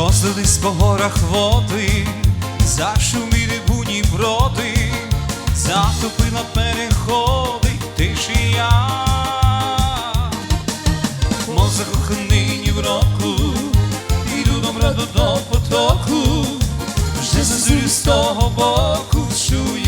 Розлились по горах води, зашуміли буні броди, затопила переходи тишія. Мов закоханий в року, іду добре до потоку, вже зазулю з того боку чую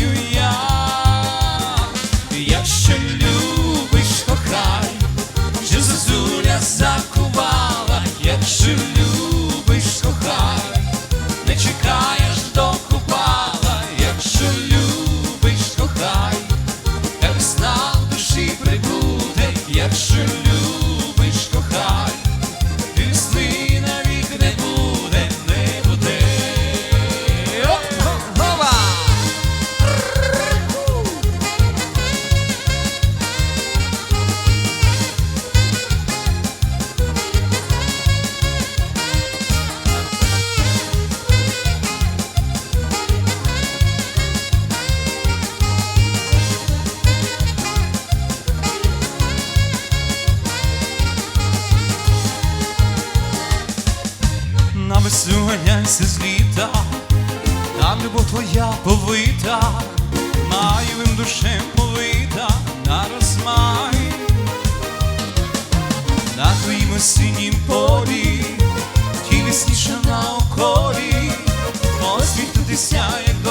На весну з літа, там любов твоя повита, маєвим душем повита на розмай, на твоїм осіннім полі, ті весніша на околі, посвітитися, як долі,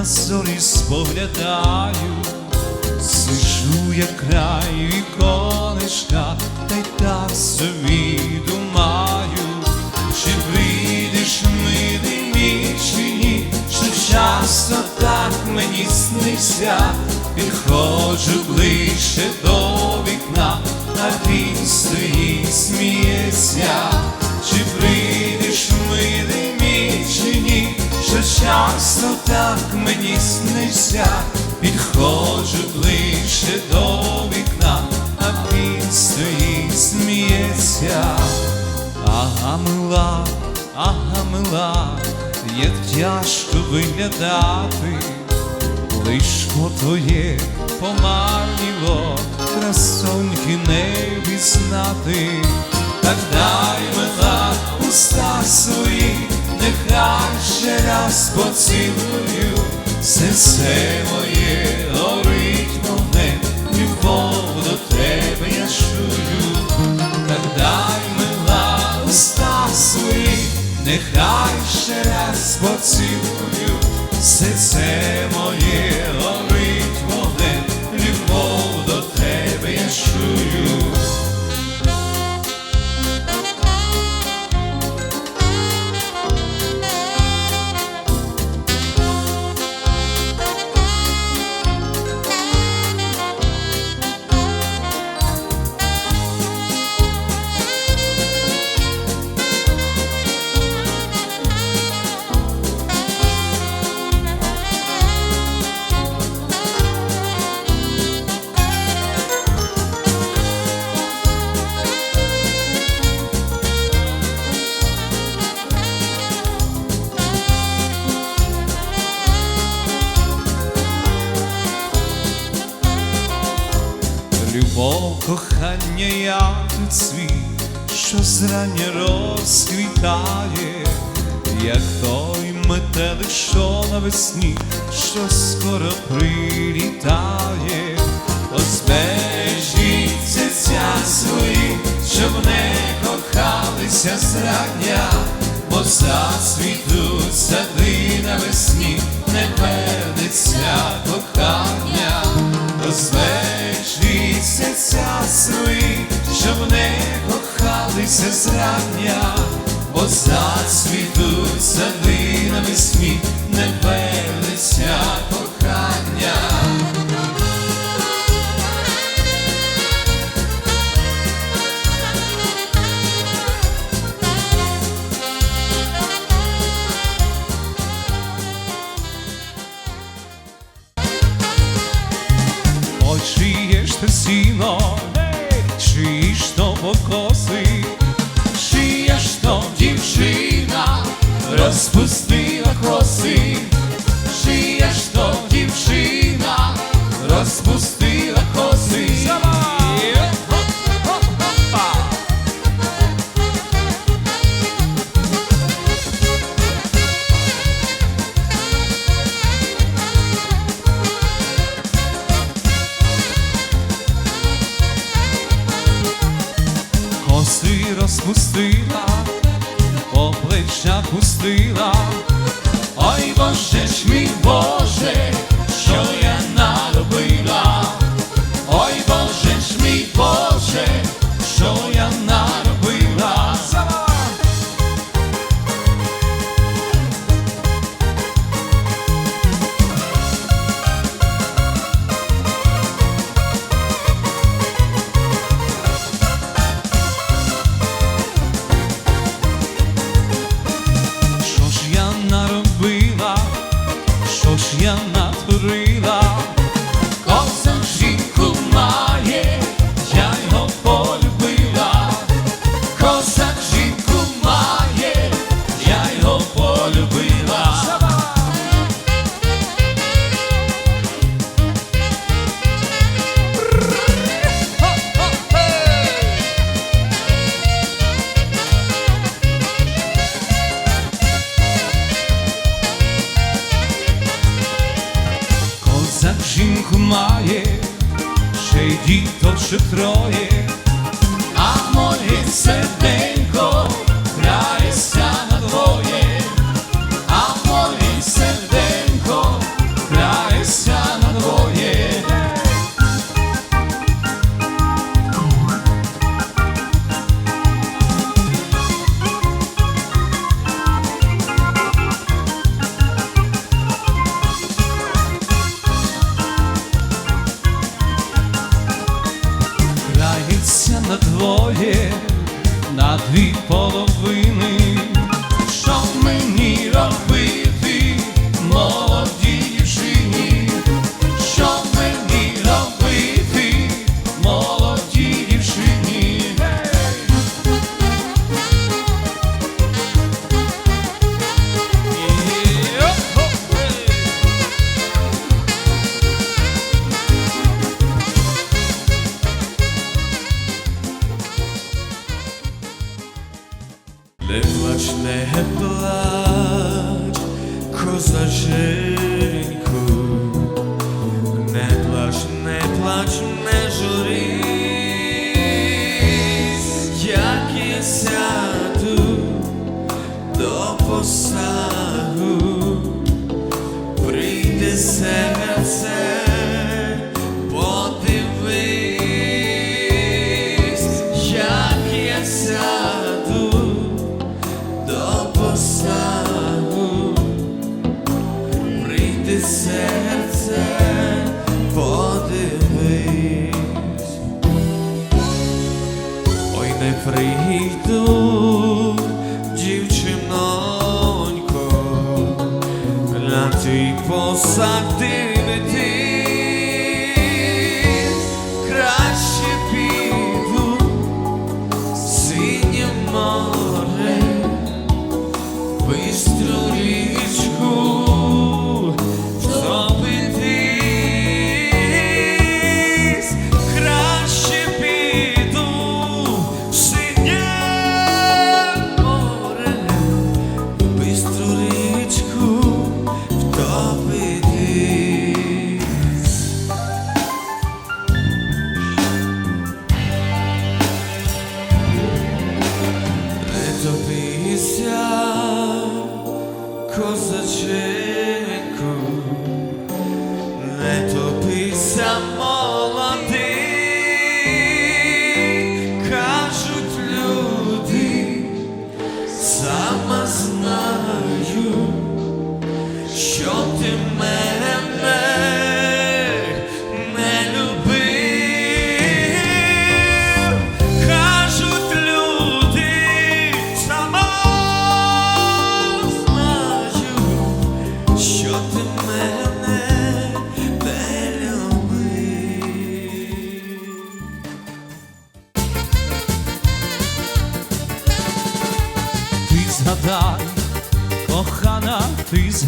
на зорі споглядаю, сиджу я край віконечка, та й так собі думаю, чи прийдеш милий мій, чи ні, що часто так мені снився, підходжу ближче до вікна, а він стоїть, сміється, часто так мені снився, підходжу ближче до вікна, а він стоїть, сміється. Ага, мила, ага, мила, як тяжко виглядати, лишко твоє помарніло, красоньки не пізнати, так дай мила уста свої, нехай ще раз поцілую, серце зрання розквітає, як той метелик, що навесні, що скоро прилітає, Озбережіться ця свої, щоб не кохалися зрання, бо зацвітуть сади навесні, не вернеться кохання, Розвежіться ця свої, щоб не Дивися зрання, бо зацвітуть сади на весні, не велися. немає, ще й діто ще троє, а моє серденько крайся. much ти посадив. close to.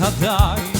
Shaddai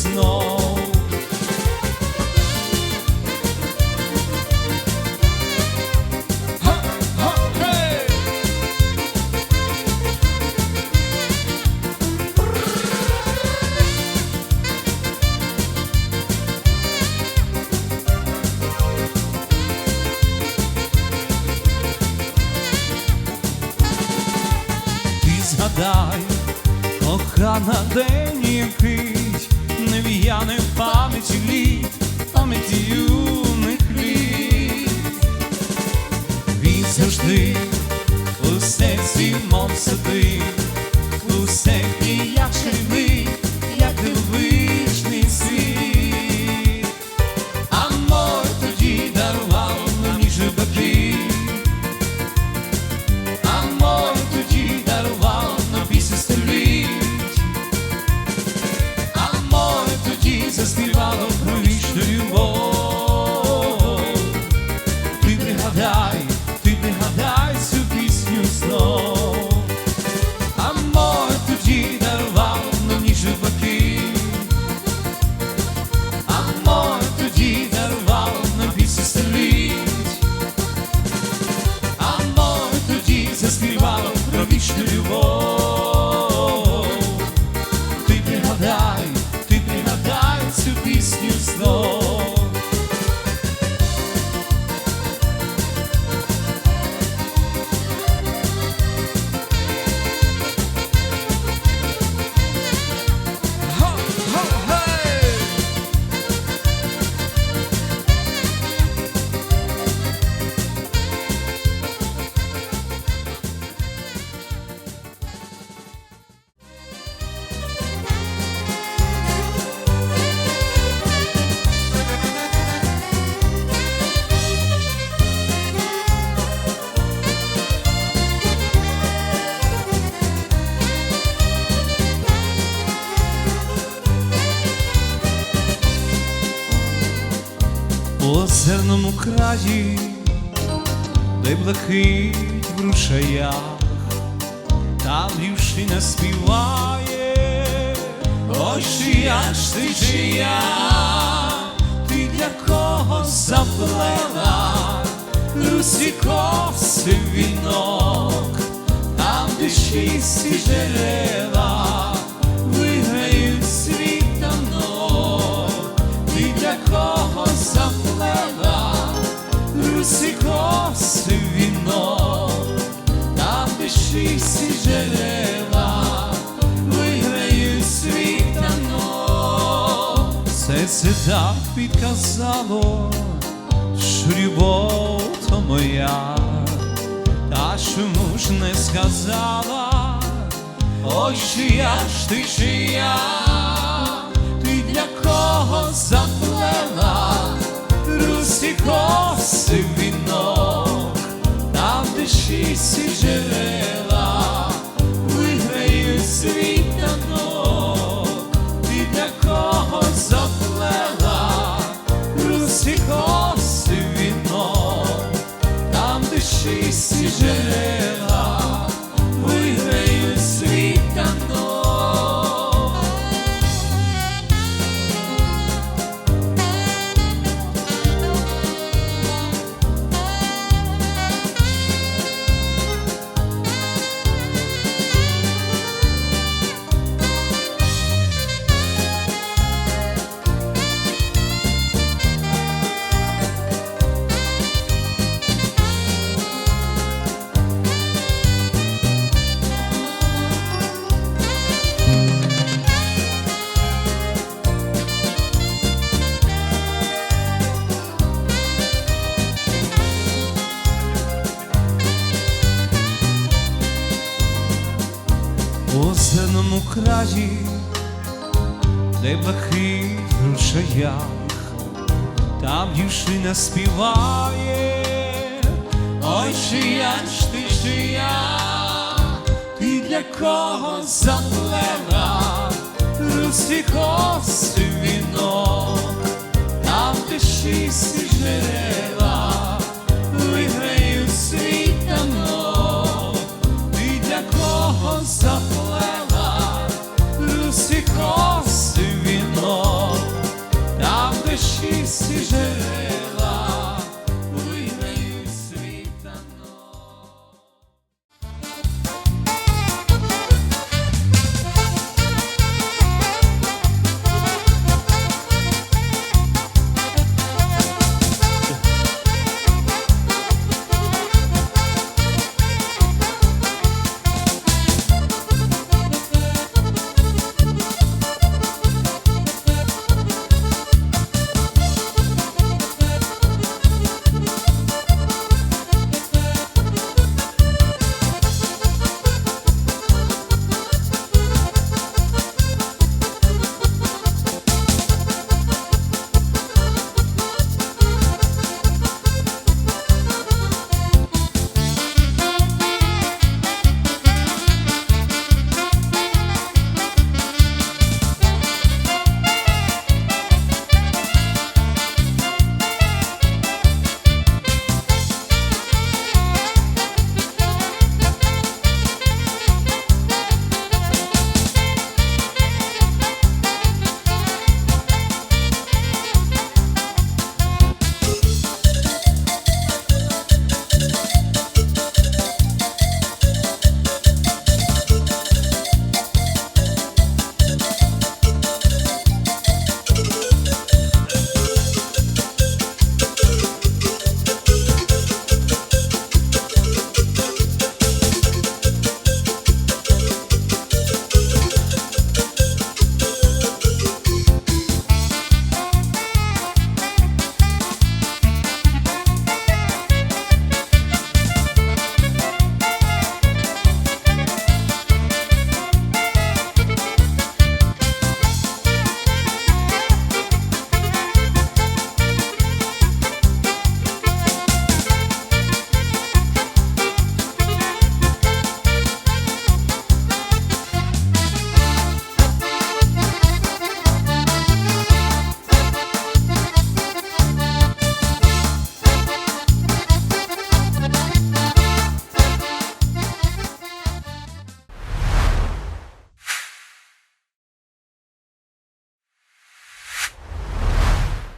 знов. Madrid. Ой, чия ж ти чия, ти для кого заплела? Русіковський вінок, там де чисті дерева, виграють свій танок, ти для кого заплела? Русіковський вінок, там де чисті дерева. серця підказало, що любов то моя, та чому ж не сказала, ой, я ж ти чия, ти для кого заплела русі коси вінок, на де шісті джерела, виграю світанок, ти для кого заплела. Jerusalem. У зеленому краї, де бахи в рушаях, там дівчина співає, ой, чия ж ти чия, ти для кого заплела, коси вінок, там де шість джерела.